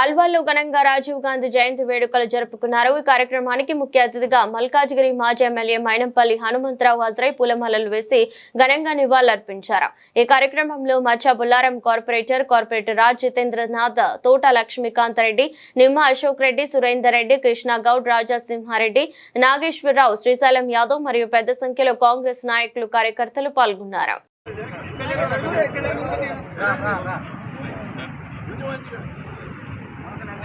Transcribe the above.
ఆల్వాల్లో ఘనంగా రాజీవ్ గాంధీ జయంతి వేడుకలు జరుపుకున్నారు ఈ కార్యక్రమానికి ముఖ్య అతిథిగా మల్కాజ్గిరి మాజీ ఎమ్మెల్యే మైనంపల్లి హనుమంతరావు హాజరై పూలమాలలు వేసి ఘనంగా నివాళులర్పించారు ఈ కార్యక్రమంలో మధ్య బుల్లారం కార్పొరేటర్ కార్పొరేటర్ రాజ్ జితేంద్రనాథ్ తోట లక్ష్మీకాంత్ రెడ్డి నిమ్మ అశోక్ రెడ్డి సురేందర్ రెడ్డి కృష్ణ గౌడ్ రాజాసింహారెడ్డి నాగేశ్వరరావు శ్రీశైలం యాదవ్ మరియు పెద్ద సంఖ్యలో కాంగ్రెస్ నాయకులు కార్యకర్తలు పాల్గొన్నారు